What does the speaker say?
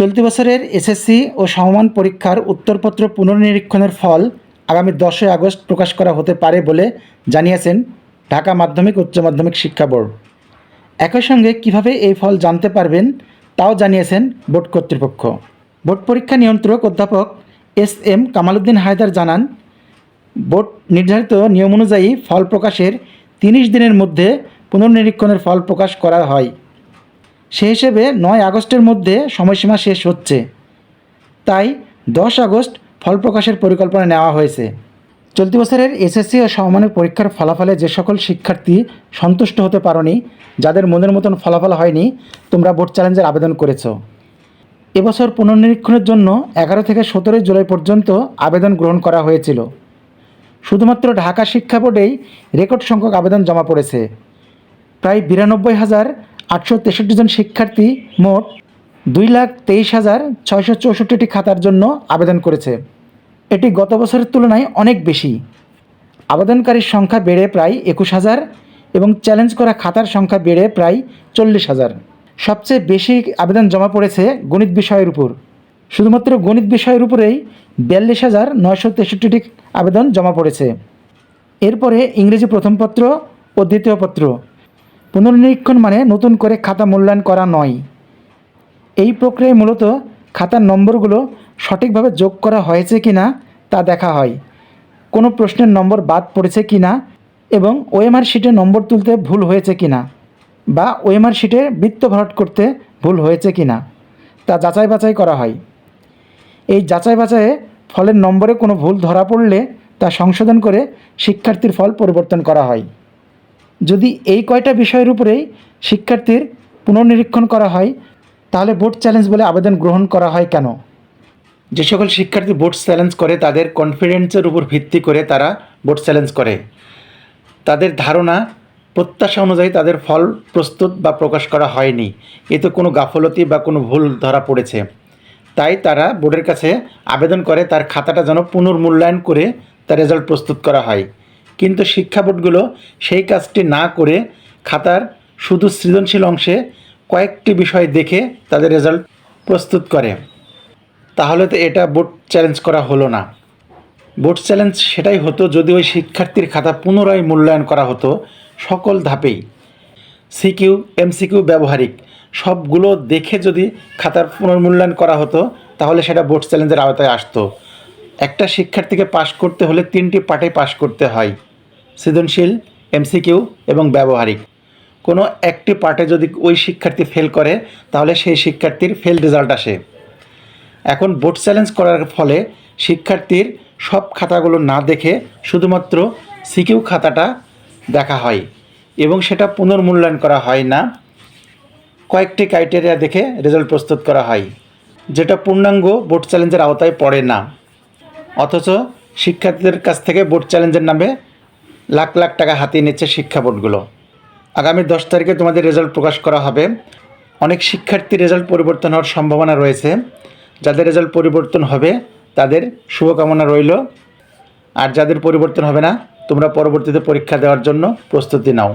চলতি বছরের এসএসসি ও সমমান পরীক্ষার উত্তরপত্র পুনর্নিরীক্ষণের ফল আগামী দশই আগস্ট প্রকাশ করা হতে পারে বলে জানিয়েছেন ঢাকা মাধ্যমিক উচ্চ মাধ্যমিক শিক্ষা বোর্ড। একই সঙ্গে কীভাবে এই ফল জানতে পারবেন তাও জানিয়েছেন বোর্ড কর্তৃপক্ষ। বোর্ড পরীক্ষা নিয়ন্ত্রক অধ্যাপক এস এম কামালউদ্দিন হায়দার জানান, বোর্ড নির্ধারিত নিয়ম অনুযায়ী ফল প্রকাশের তিরিশ দিনের মধ্যে পুনর্নিরীক্ষণের ফল প্রকাশ করা হয়। সে হিসেবে নয় আগস্টের মধ্যে সময়সীমা শেষ হচ্ছে। তাই দশ আগস্ট ফল প্রকাশের পরিকল্পনা নেওয়া হয়েছে। চলতি বছরের এসএসসি ও সমমানের পরীক্ষার ফলাফলে যে সকল শিক্ষার্থী সন্তুষ্ট হতে পারোনি, যাদের মনের মতন ফলাফল হয়নি, তোমরা বোর্ড চ্যালেঞ্জের আবেদন করেছ। এবছর পুনর্নিরীক্ষণের জন্য এগারো থেকে সতেরোই জুলাই পর্যন্ত আবেদন গ্রহণ করা হয়েছিল। শুধুমাত্র ঢাকা শিক্ষা বোর্ডেই রেকর্ড সংখ্যক আবেদন জমা পড়েছে। প্রায় বিরানব্বই হাজার আটশো তেষট্টি জন শিক্ষার্থী মোট দুই লাখ তেইশ হাজার ছয়শো চৌষট্টিটি খাতার জন্য আবেদন করেছে। এটি গত বছরের তুলনায় অনেক বেশি। আবেদনকারীর সংখ্যা বেড়ে প্রায় একুশ হাজার এবং চ্যালেঞ্জ করা খাতার সংখ্যা বেড়ে প্রায় চল্লিশ হাজার। সবচেয়ে বেশি আবেদন জমা পড়েছে গণিত বিষয়ের উপর। শুধুমাত্র গণিত বিষয়ের উপরেই বিয়াল্লিশ হাজার নয়শো তেষট্টিটি আবেদন জমা পড়েছে। এরপরে ইংরেজি প্রথম পত্র ও দ্বিতীয় পত্র। পুনর্নিরীক্ষণ মানে নতুন করে খাতা মূল্যায়ন করা নয়। এই প্রক্রিয়ায় মূলত খাতার নম্বরগুলো সঠিকভাবে যোগ করা হয়েছে কি না তা দেখা হয়। কোনো প্রশ্নের নম্বর বাদ পড়েছে কি না এবং ওএমআর শিটে নম্বর তুলতে ভুল হয়েছে কি না বা ওএমআর শিটে বৃত্ত ভরাট করতে ভুল হয়েছে কি না তা যাচাই বাছাই করা হয়। এই যাচাই বাছাইয়ে ফলের নম্বরে কোনো ভুল ধরা পড়লে তা সংশোধন করে শিক্ষার্থীর ফল পরিবর্তন করা হয়। যদি এই কয়টা বিষয়ের উপরেই শিক্ষার্থীর পুনর্নিরীক্ষণ করা হয়, তাহলে বোর্ড চ্যালেঞ্জ বলে আবেদন গ্রহণ করা হয় কেন? যে সকল শিক্ষার্থী বোর্ড চ্যালেঞ্জ করে, তাদের কনফিডেন্সের উপর ভিত্তি করে তারা বোর্ড চ্যালেঞ্জ করে। তাদের ধারণা, প্রত্যাশা অনুযায়ী তাদের ফল প্রস্তুত বা প্রকাশ করা হয়নি। এতে কোনো গাফলতি বা কোনো ভুল ধরা পড়েছে। তাই তারা বোর্ডের কাছে আবেদন করে, তার খাতাটা যেন পুনর্মূল্যায়ন করে তার রেজাল্ট প্রস্তুত করা হয়। কিন্তু শিক্ষা বোর্ডগুলো সেই কাজটি না করে খাতার শুধু সৃজনশীল অংশে কয়েকটি বিষয় দেখে তাদের রেজাল্ট প্রস্তুত করে। তাহলে তো এটা বোর্ড চ্যালেঞ্জ করা হলো না। বোর্ড চ্যালেঞ্জ সেটাই হতো যদি ওই শিক্ষার্থীর খাতা পুনরায় মূল্যায়ন করা হতো সকল ধাপেই। সিকিউ, এমসিকিউ, ব্যবহারিক সবগুলো দেখে যদি খাতার পুনর্মূল্যায়ন করা হতো, তাহলে সেটা বোর্ড চ্যালেঞ্জের আওতায় আসতো। একটা শিক্ষার্থীকে পাশ করতে হলে তিনটি পাঠে পাশ করতে হয়। সৃজনশীল, এমসিকিউ এবং ব্যবহারিক। কোনো একটি পার্টে যদি ওই শিক্ষার্থী ফেল করে, তাহলে সেই শিক্ষার্থীর ফেল রেজাল্ট আসে। এখন বোর্ড চ্যালেঞ্জ করার ফলে শিক্ষার্থীর সব খাতাগুলো না দেখে শুধুমাত্র সিকিউ খাতাটা দেখা হয় এবং সেটা পুনর্মূল্যায়ন করা হয় না। কয়েকটি ক্রাইটেরিয়া দেখে রেজাল্ট প্রস্তুত করা হয়, যেটা পূর্ণাঙ্গ বোর্ড চ্যালেঞ্জের আওতায় পড়ে না। অথচ শিক্ষার্থীদের কাছ থেকে বোর্ড চ্যালেঞ্জের নামে লাখ লাখ টাকা হাতিয়ে নিচ্ছে শিক্ষা বোর্ডগুলো। আগামী দশ তারিখে তোমাদের রেজাল্ট প্রকাশ করা হবে। অনেক শিক্ষার্থীর রেজাল্ট পরিবর্তন হওয়ার সম্ভাবনা রয়েছে। যাদের রেজাল্ট পরিবর্তন হবে, তাদের শুভকামনা রইল। আর যাদের পরিবর্তন হবে না, তোমরা পরবর্তীতে পরীক্ষা দেওয়ার জন্য প্রস্তুতি নাও।